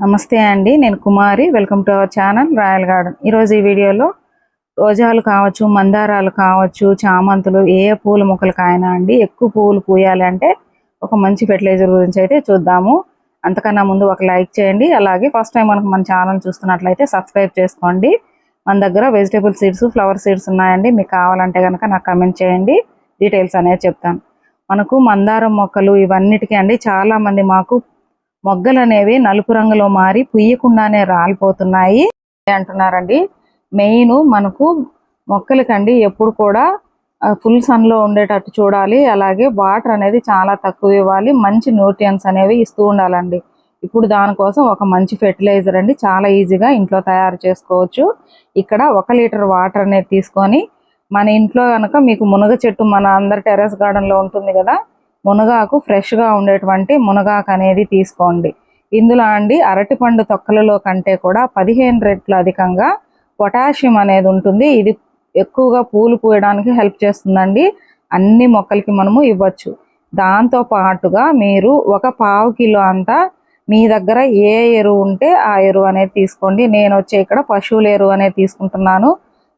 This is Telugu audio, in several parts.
నమస్తే అండి నేను Kumari. Welcome to our channel Royal Garden ఈరోజు ఈ వీడియోలో రోజాలు కావచ్చు మందారాలు కావచ్చు చామంతులు ఏ పూల పూల మొక్కలకైనా అండి ఎక్కువ పువ్వులు పూయాలి అంటే ఒక మంచి ఫెర్టిలైజర్ గురించి అయితే చూద్దాము. అంతకన్నా ముందు ఒక లైక్ చేయండి. అలాగే ఫస్ట్ టైం మనకు మన ఛానల్ చూస్తున్నట్లయితే సబ్స్క్రైబ్ చేసుకోండి. మన దగ్గర వెజిటేబుల్ సీడ్స్ ఫ్లవర్ సీడ్స్ ఉన్నాయండి. మీకు కావాలంటే కనుక నాకు కమెంట్ చేయండి. డీటెయిల్స్ అనేది చెప్తాను. మనకు మందారం మొక్కలు ఇవన్నిటికీ అండి చాలామంది మాకు మొగ్గలు అనేవి నలుపు రంగులో మారి పుయ్యకుండానే రాలిపోతున్నాయి అంటున్నారండి. మెయిన్ మనకు మొక్కలకండి ఎప్పుడు కూడా ఫుల్ సన్లో ఉండేటట్టు చూడాలి. అలాగే వాటర్ అనేది చాలా తక్కువ ఇవ్వాలి. మంచి న్యూట్రియన్స్ అనేవి ఇస్తూ ఉండాలండి. ఇప్పుడు దానికోసం ఒక మంచి ఫెర్టిలైజర్ అండి. చాలా ఈజీగా ఇంట్లో తయారు చేసుకోవచ్చు. ఇక్కడ ఒక లీటర్ వాటర్ అనేది తీసుకొని మన ఇంట్లో కనుక మీకు మునగ చెట్టు మన అందరి టెర్రస్ గార్డెన్లో ఉంటుంది కదా మునగాకు ఫ్రెష్గా ఉండేటువంటి మునగాకు అనేది తీసుకోండి. ఇందులో అండి అరటిపండు తొక్కలలో కంటే కూడా పదిహేను రెట్లు అధికంగా పొటాషియం అనేది ఉంటుంది. ఇది ఎక్కువగా పూలు పూయడానికి హెల్ప్ చేస్తుందండి. అన్ని మొక్కలకి మనము ఇవ్వచ్చు. దాంతో పాటుగా మీరు ఒక పావు కిలో అంతా మీ దగ్గర ఏ ఎరువు ఉంటే ఆ ఎరువు అనేది తీసుకోండి. నేను వచ్చే ఇక్కడ పశువుల ఎరువు అనేది తీసుకుంటున్నాను.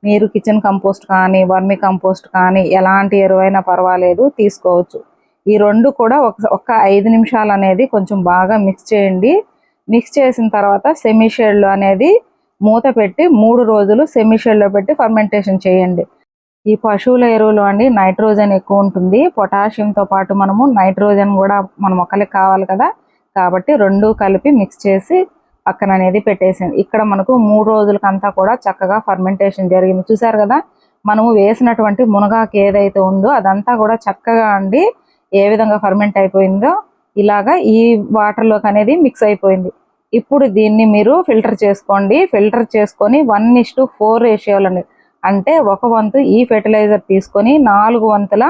మీరు కిచెన్ కంపోస్ట్ కానీ వర్మి కంపోస్ట్ కానీ ఎలాంటి ఎరువైనా పర్వాలేదు తీసుకోవచ్చు. ఈ రెండు కూడా ఒక ఒక ఐదు నిమిషాలు అనేది కొంచెం బాగా మిక్స్ చేయండి. మిక్స్ చేసిన తర్వాత సెమీ షేడ్లో అనేది మూత పెట్టి మూడు రోజులు సెమీ షేడ్లో పెట్టి ఫర్మెంటేషన్ చేయండి. ఈ పశువుల ఎరువులు అండి నైట్రోజన్ ఎక్కువ ఉంటుంది. పొటాషియంతో పాటు మనము నైట్రోజన్ కూడా మన మొక్కలకి కావాలి కదా. కాబట్టి రెండు కలిపి మిక్స్ చేసి పక్కన అనేది పెట్టేసింది ఇక్కడ మనకు మూడు రోజులకంతా కూడా చక్కగా ఫర్మెంటేషన్ జరిగింది. చూసారు కదా? మనము వేసినటువంటి మునగాకు ఏదైతే ఉందో అదంతా కూడా చక్కగా అండి ఏ విధంగా ఫర్మెంట్ అయిపోయిందో ఇలాగా ఈ వాటర్లోకి అనేది మిక్స్ అయిపోయింది. ఇప్పుడు దీన్ని మీరు ఫిల్టర్ చేసుకోండి. ఫిల్టర్ చేసుకొని వన్ ఇస్ టు ఫోర్ రేషియోలని అంటే ఒక వంతు ఈ ఫెర్టిలైజర్ తీసుకొని నాలుగు వంతుల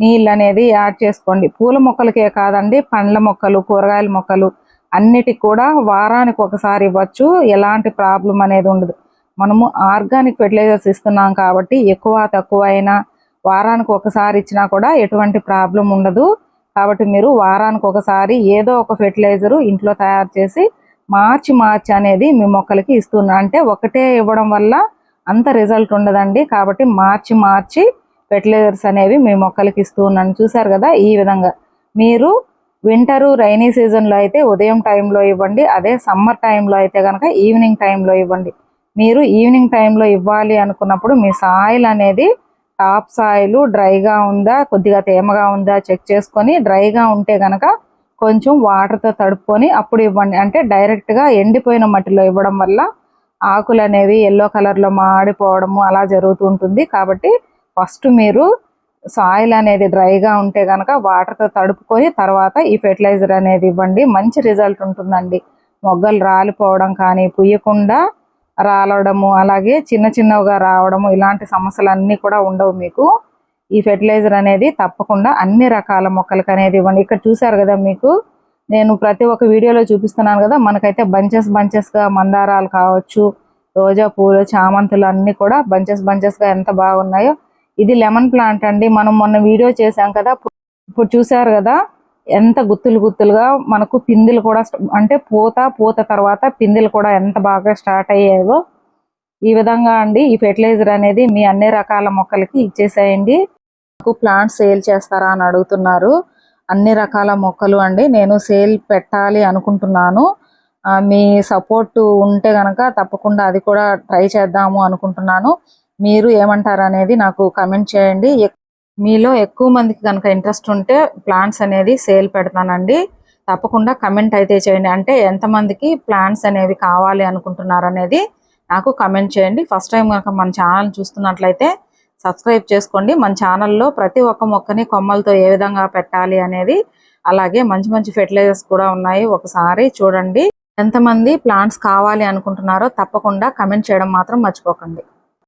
నీళ్ళు అనేది యాడ్ చేసుకోండి. పూల మొక్కలకే కాదండి పండ్ల మొక్కలు కూరగాయల మొక్కలు అన్నిటికి కూడా వారానికి ఒకసారి ఇవ్వచ్చు. ఎలాంటి ప్రాబ్లం అనేది ఉండదు. మనము ఆర్గానిక్ ఫెర్టిలైజర్స్ ఇస్తున్నాం కాబట్టి ఎక్కువ తక్కువ అయినా వారానికి ఒకసారి ఇచ్చినా కూడా ఎటువంటి ప్రాబ్లం ఉండదు. కాబట్టి మీరు వారానికి ఒకసారి ఏదో ఒక ఫెర్టిలైజరు ఇంట్లో తయారు చేసి మార్చి మార్చి అనేది మీ మొక్కలకి ఇస్తున్నా. అంటే ఒకటే ఇవ్వడం వల్ల అంత రిజల్ట్ ఉండదండి. కాబట్టి మార్చి మార్చి ఫెర్టిలైజర్స్ అనేవి మీ మొక్కలకి ఇస్తూ ఉన్నాను చూసారు కదా ఈ విధంగా. మీరు వింటరు రైనీ సీజన్లో అయితే ఉదయం టైంలో ఇవ్వండి. అదే సమ్మర్ టైంలో అయితే కనుక ఈవినింగ్ టైంలో ఇవ్వండి. మీరు ఈవినింగ్ టైంలో ఇవ్వాలి అనుకున్నప్పుడు మీ సాయిల్ అనేది టాప్ సాయిల్ డ్రైగా ఉందా కొద్దిగా తేమగా ఉందా చెక్ చేసుకొని డ్రైగా ఉంటే కనుక కొంచెం వాటర్తో తడుపుకొని అప్పుడు ఇవ్వండి. అంటే డైరెక్ట్గా ఎండిపోయిన మట్టిలో ఇవ్వడం వల్ల ఆకులు అనేవి ఎల్లో కలర్లో మాడిపోవడము అలా జరుగుతూ ఉంటుంది. కాబట్టి ఫస్ట్ మీరు సాయిల్ అనేది డ్రైగా ఉంటే కనుక వాటర్తో తడుపుకొని తర్వాత ఈ ఫెర్టిలైజర్ అనేది ఇవ్వండి. మంచి రిజల్ట్ ఉంటుందండి. మొగ్గలు రాలిపోవడం కానీ పుయ్యకుండా రాలడము అలాగే చిన్న చిన్నవిగా రావడము ఇలాంటి సమస్యలు అన్నీ కూడా ఉండవు మీకు. ఈ ఫెర్టిలైజర్ అనేది తప్పకుండా అన్ని రకాల మొక్కలకు అనేది ఇవ్వండి. ఇక్కడ చూసారు కదా మీకు? నేను ప్రతి ఒక్క వీడియోలో చూపిస్తున్నాను కదా మనకైతే బంచెస్ బంచెస్గా మందారాలు కావచ్చు రోజా పూలు చామంతులు అన్నీ కూడా బంచెస్ బంచెస్గా ఎంత బాగున్నాయో. ఇది లెమన్ ప్లాంట్ అండి. మనం మొన్న వీడియో చేసాం కదా ఇప్పుడు చూసారు కదా? ఎంత గుత్తులు గుత్తులుగా మనకు పిందెలు కూడా అంటే పూత పూత తర్వాత పిందెలు కూడా ఎంత బాగా స్టార్ట్ అయ్యాయో ఈ విధంగా అండి. ఈ ఫెర్టిలైజర్ అనేది మీ అన్ని రకాల మొక్కలకి ఇచ్చేసేయండి. నాకు ప్లాంట్స్ సేల్ చేస్తారా అని అడుగుతున్నారు. అన్ని రకాల మొక్కలు అండి. నేను సేల్ పెట్టాలి అనుకుంటున్నాను. మీ సపోర్ట్ ఉంటే కనుక తప్పకుండా అది కూడా ట్రై చేద్దాము అనుకుంటున్నాను. మీరు ఏమంటారు అనేది నాకు కమెంట్ చేయండి. మీలో ఎక్కువ మందికి కనుక ఇంట్రెస్ట్ ఉంటే ప్లాంట్స్ అనేది సేల్ పెడతానండి. తప్పకుండా కమెంట్ అయితే చేయండి. అంటే ఎంతమందికి ప్లాంట్స్ అనేవి కావాలి అనుకుంటున్నారు అనేది నాకు కమెంట్ చేయండి. ఫస్ట్ టైం కనుక మన ఛానల్ చూస్తున్నట్లయితే సబ్స్క్రైబ్ చేసుకోండి. మన ఛానల్లో ప్రతి ఒక్క మొక్కని కొమ్మలతో ఏ విధంగా పెట్టాలి అనేది అలాగే మంచి మంచి ఫెర్టిలైజర్స్ కూడా ఉన్నాయి. ఒకసారి చూడండి. ఎంతమంది ప్లాంట్స్ కావాలి అనుకుంటున్నారో తప్పకుండా కమెంట్ చేయడం మాత్రం మర్చిపోకండి.